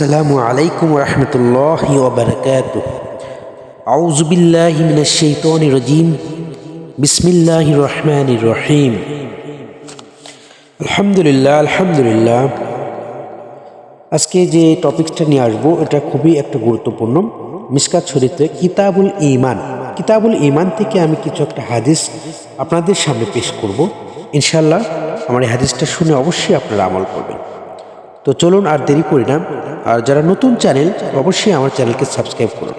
আসসালামু আলাইকুম রহমতুল্লাহ ওবরকাত আউজবিল্লাহ মিনাশাইতানি রাজিম। বিসমিল্লাহ রহমানির রহিম। আলহামদুলিল্লাহ আলহামদুলিল্লাহ। আজকে যে টপিকসটা নিয়ে আসব, এটা খুবই একটা গুরুত্বপূর্ণ। মিসকাত শরীফে কিতাবুল ইমান কিতাবুল ইমান থেকে আমি কিছু একটা হাদিস আপনাদের সামনে পেশ করব। ইনশাল্লাহ আমার এই হাদিসটা শুনে অবশ্যই আপনারা আমল করবেন। তো চলুন আর দেরি করি না আর যারা নতুন চ্যানেল অবশ্যই আমার চ্যানেলকে সাবস্ক্রাইব করুন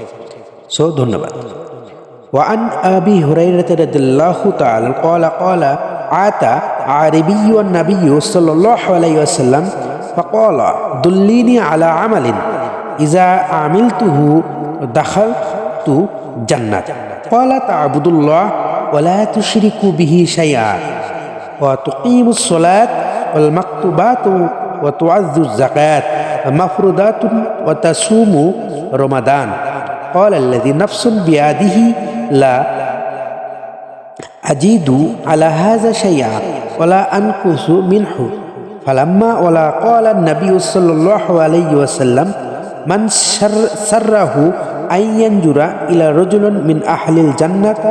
সো ধন্যবাদ وعن أبي هريرة رضي الله تعالى قال قال آتى عربي النبي صلى الله عليه وسلم فقال دليني على عمل إذا عملته دخلت جنة قال تعبد الله ولا تشرك به شيئا وتقيم الصلاة والمكتوبات وتعز الزكاة. مفروضات وتصوم رمضان. قال الذي نفس بيده لا أجد على هذا شيئا ولا أنقص منه. فلما ولا قال النبي صلى الله عليه وسلم من سره أن ينجر إلى رجل من أهل الجنة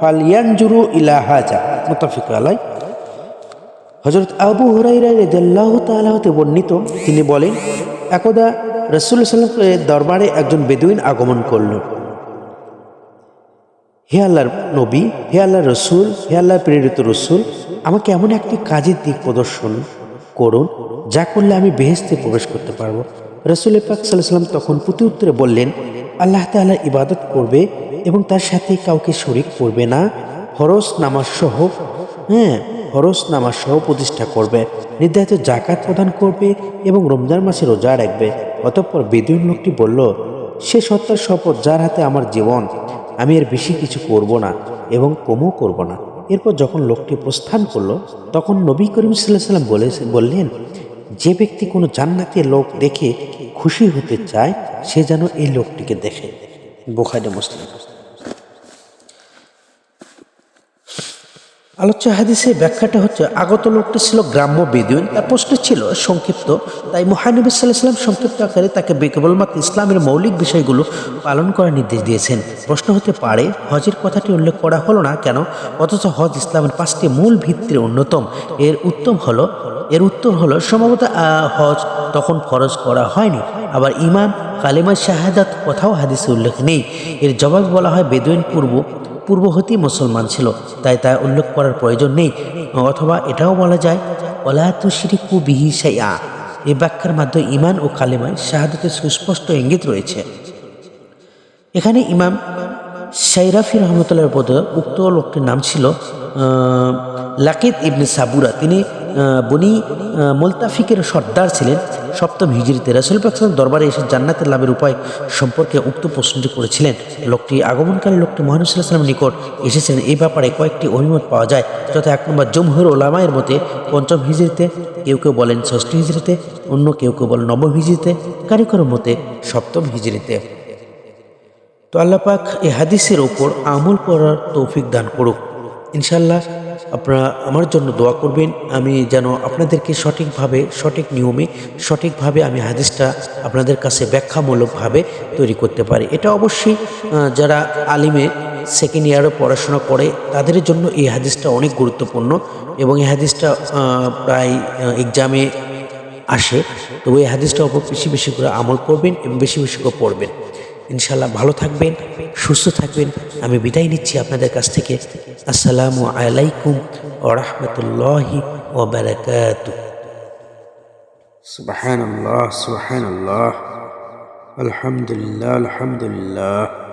فلينجر إلى هذا. متفق عليه؟ হজরত আবু হুরাইরা রেজাল্লাহ তাআলা হতে বর্ণিত, তিনি বলেন, একদা রসুল সাল্লামের দরবারে একজন বেদুইন আগমন করল। হে আল্লাহর নবী, হে আল্লাহ রসুল, হে আল্লাহ প্রেরিত রসুল, আমাকে এমন একটি কাজের দিক প্রদর্শন করুন, যা করলে আমি বেহেস্তে প্রবেশ করতে পারব। রসুল পাক সাল্লাহ সাল্লাম তখন প্রতি উত্তরে বললেন, আল্লাহ তাল্লাহ ইবাদত করবে এবং তার সাথে কাউকে শরিক করবে না, ফরজ নামাজ সহ হ্যাঁ ফরজ নামাজ সহ প্রতিষ্ঠা করবে, নির্ধারিত জাকাত প্রদান করবে এবং রমজান মাসে রোজা রাখবে। অতঃপর বেদুইন লোকটি বলল, সে সত্তার শপথ যার হাতে আমার জীবন, আমি এর বেশি কিছু করব না এবং কমও করব না। এরপর যখন লোকটি প্রস্থান করল, তখন নবী করিম সাল্লাহ সাল্লাম বলে, বললেন, যে ব্যক্তি কোনো জান্নাতি লোক দেখে খুশি হতে চায়, সে যেন এই লোকটিকে দেখে। বোখারে, মুসলিম। আলোচ্য হাদিসের ব্যাখ্যাটা হচ্ছে, আগত লোকটি ছিল গ্রাম্য বেদুইন তার প্রশ্ন ছিল সংক্ষিপ্ত। তাই মহানবী সাল্লাহ সাল্লাম সংক্ষিপ্ত আকারে তাকে কেবলমাত্র ইসলামের মৌলিক বিষয়গুলো পালন করার নির্দেশ দিয়েছেন। প্রশ্ন হতে পারে, হজের কথাটি উল্লেখ করা হলো না কেন? অথচ হজ ইসলামের পাঁচটি মূল ভিত্তির অন্যতম। এর উত্তম হলো, এর উত্তর হলো, সম্ভবত হজ তখন ফরজ করা হয়নি। আবার ইমাম কালিমা শাহাদাত কথাও হাদিসে উল্লেখ নেই। এর জবাব বলা হয় বেদুইন পূর্ব পূর্ব হতেই মুসলমান ছিল, তাই তা উল্লেখ করার প্রয়োজন নেই। অথবা এটাও বলা যায় অলাতু শিরিকু বিহি সাইয়া এই ব্যাখ্যার মাধ্যমে ইমান ও কালেমায় শাহাদতের সুস্পষ্ট ইঙ্গিত রয়েছে। এখানে ইমাম সাইরাফি রহমতুল্লাহর বোধ উক্ত লোকটির নাম ছিল লাকিদ ইবনে সাবুরা, তিনি বনি মুলতাফিকের সর্দার ছিলেন। সপ্তম হিজড়িতে রাসুল পাকসাল দরবারে এসে জান্নাতের লাভের উপায় সম্পর্কে উক্ত প্রশ্নটি করেছিলেন। লোকটি আগমনকারী লোকটি মহানুসাল্লাহ সাল্লামের নিকট এসেছিলেন। এই ব্যাপারে কয়েকটি অভিমত পাওয়া যায়, যথা এক নম্বর, জমহুর ওলামায়ের মতে পঞ্চম হিজড়িতে কেউ কেউ বলেন ষষ্ঠ হিজড়িতে অন্য কেউ কেউ বলেন নবম হিজড়িতে কারও কারও মতে সপ্তম হিজড়িতে তো আল্লাপাক এ হাদিসের ওপর আমল করার তৌফিক দান করুক। ইনশাল্লাহ আপনারা আমার জন্য দোয়া করবেন, আমি যেন আপনাদেরকে সঠিকভাবে, সঠিক নিয়মে, সঠিকভাবে আমি হাদিসটা আপনাদের কাছে ব্যাখ্যামূলকভাবে তৈরি করতে পারি। এটা অবশ্যই যারা আলিমে সেকেন্ড ইয়ারে পড়াশোনা করে, তাদের জন্য এই হাদিসটা অনেক গুরুত্বপূর্ণ এবং এই হাদিসটা প্রায় এক্সামে আসে। তো এই হাদিসটা ওপর বেশি বেশি করে আমল করবেন এবং বেশি বেশি করে পড়বেন। ইনশাল্লাহ ভালো থাকবেন, সুস্থ থাকবেন। আমি বিদায় নিচ্ছি আপনাদের কাছ থেকে। আসসালামু আলাইকুম ও রহমতুল্লাহি ও বারাকাত। সুবাহান আল্লাহ আলহামদুলিল্লাহ আলহামদুলিল্লাহ।